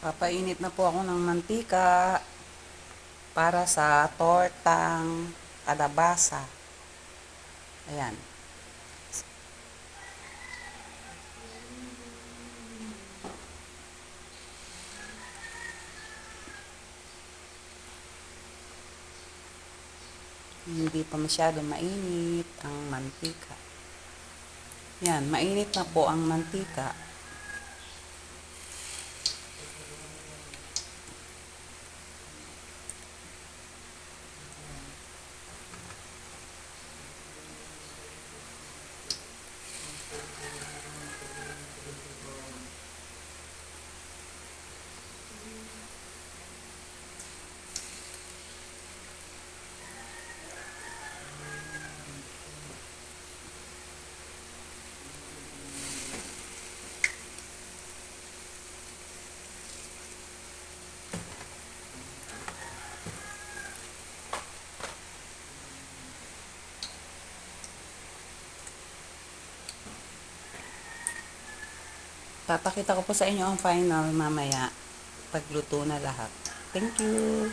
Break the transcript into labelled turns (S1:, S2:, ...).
S1: Papainit na po ako ng mantika para sa tortang kalabasa. Ayan. Hindi pa masyado mainit ang mantika. Yan, mainit na po ang mantika. Papakita ko po sa inyo ang final mamaya pagluto na lahat. Thank you!